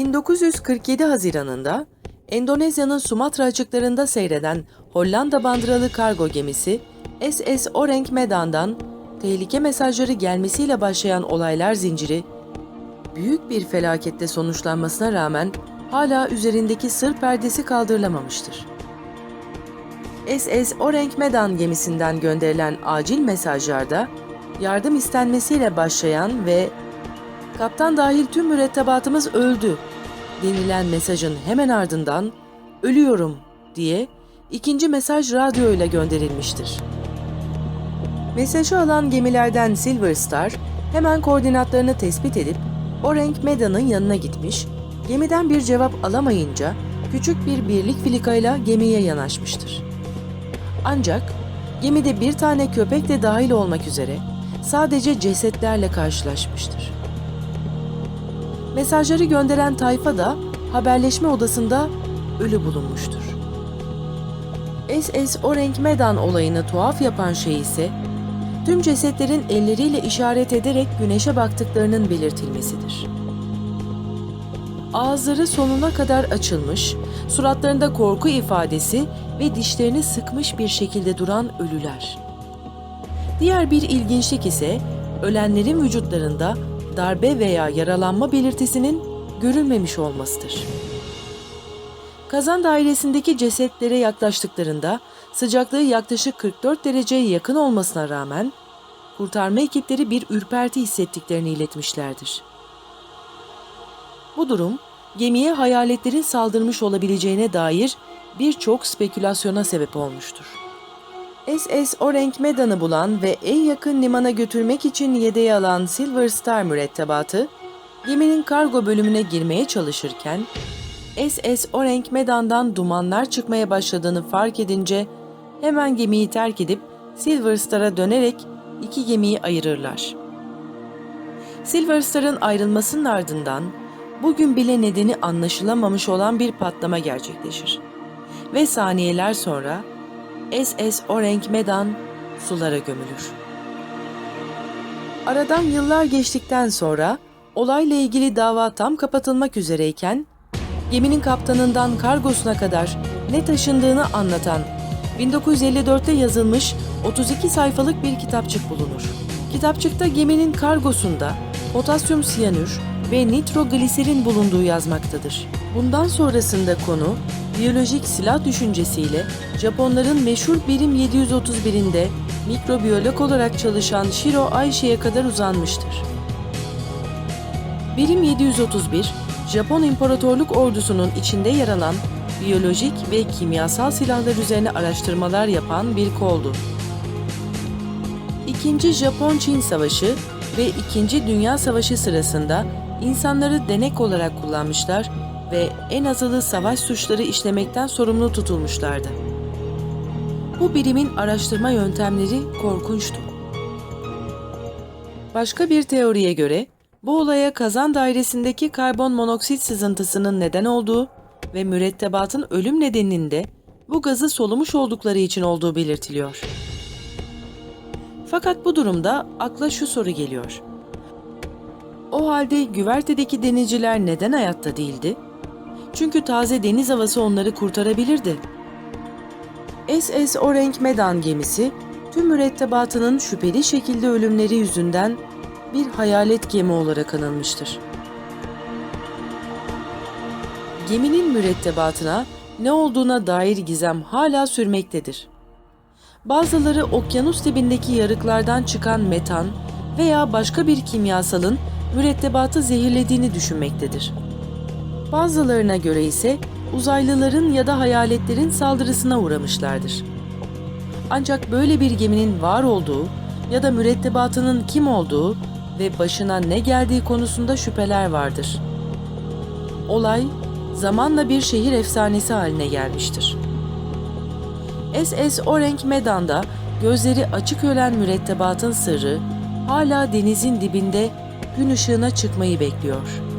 1947 Haziran'ında Endonezya'nın Sumatra açıklarında seyreden Hollanda bandıralı kargo gemisi SS Orenk Medan'dan tehlike mesajları gelmesiyle başlayan olaylar zinciri büyük bir felakette sonuçlanmasına rağmen hala üzerindeki sır perdesi kaldırılamamıştır. SS Orenk Medan gemisinden gönderilen acil mesajlarda yardım istenmesiyle başlayan ve kaptan dahil tüm mürettebatımız öldü denilen mesajın hemen ardından ölüyorum diye ikinci mesaj radyo ile gönderilmiştir. Mesajı alan gemilerden Silver Star hemen koordinatlarını tespit edip Orenk Medan'ın yanına gitmiş, gemiden bir cevap alamayınca küçük bir birlik filikayla gemiye yanaşmıştır. Ancak gemide bir tane köpek de dahil olmak üzere sadece cesetlerle karşılaşmıştır. Mesajları gönderen tayfa da haberleşme odasında ölü bulunmuştur. SS Orenk Medan olayını tuhaf yapan şey ise tüm cesetlerin elleriyle işaret ederek güneşe baktıklarının belirtilmesidir. Ağızları sonuna kadar açılmış, suratlarında korku ifadesi ve dişlerini sıkmış bir şekilde duran ölüler. Diğer bir ilginçlik ise ölenlerin vücutlarında darbe veya yaralanma belirtisinin görülmemiş olmasıdır. Kazan dairesindeki cesetlere yaklaştıklarında sıcaklığı yaklaşık 44 dereceye yakın olmasına rağmen kurtarma ekipleri bir ürperti hissettiklerini iletmişlerdir. Bu durum gemiye hayaletlerin saldırmış olabileceğine dair birçok spekülasyona sebep olmuştur. SS Orenk Medan'ı bulan ve en yakın limana götürmek için yedeğe alan Silver Star mürettebatı, geminin kargo bölümüne girmeye çalışırken, SS Orenk Medan'dan dumanlar çıkmaya başladığını fark edince hemen gemiyi terk edip Silver Star'a dönerek iki gemiyi ayırırlar. Silver Star'ın ayrılmasının ardından bugün bile nedeni anlaşılamamış olan bir patlama gerçekleşir. Ve saniyeler sonra SS Orenk Medan sulara gömülür. Aradan yıllar geçtikten sonra olayla ilgili dava tam kapatılmak üzereyken geminin kaptanından kargosuna kadar ne taşındığını anlatan 1954'te yazılmış 32 sayfalık bir kitapçık bulunur. Kitapçıkta geminin kargosunda potasyum siyanür ve nitrogliserin bulunduğu yazmaktadır. Bundan sonrasında konu biyolojik silah düşüncesiyle Japonların meşhur birim 731'inde mikrobiyolog olarak çalışan Shiro Aishi'ye kadar uzanmıştır. Birim 731, Japon İmparatorluk Ordusu'nun içinde yer alan biyolojik ve kimyasal silahlar üzerine araştırmalar yapan bir koldu. İkinci Japon-Çin Savaşı ve İkinci Dünya Savaşı sırasında insanları denek olarak kullanmışlar ve en azılı savaş suçları işlemekten sorumlu tutulmuşlardı. Bu birimin araştırma yöntemleri korkunçtu. Başka bir teoriye göre bu olaya kazan dairesindeki karbon monoksit sızıntısının neden olduğu ve mürettebatın ölüm nedeninin de bu gazı solumuş oldukları için olduğu belirtiliyor. Fakat bu durumda akla şu soru geliyor. O halde güvertedeki denizciler neden hayatta değildi? Çünkü taze deniz havası onları kurtarabilirdi. SS Orenk Medan gemisi tüm mürettebatının şüpheli şekilde ölümleri yüzünden bir hayalet gemi olarak anılmıştır. Geminin mürettebatına ne olduğuna dair gizem hala sürmektedir. Bazıları okyanus dibindeki yarıklardan çıkan metan veya başka bir kimyasalın mürettebatı zehirlediğini düşünmektedir. Bazılarına göre ise uzaylıların ya da hayaletlerin saldırısına uğramışlardır. Ancak böyle bir geminin var olduğu ya da mürettebatının kim olduğu ve başına ne geldiği konusunda şüpheler vardır. Olay zamanla bir şehir efsanesi haline gelmiştir. SS Orenk Medan'da gözleri açık ölen mürettebatın sırrı hala denizin dibinde gün ışığına çıkmayı bekliyor.''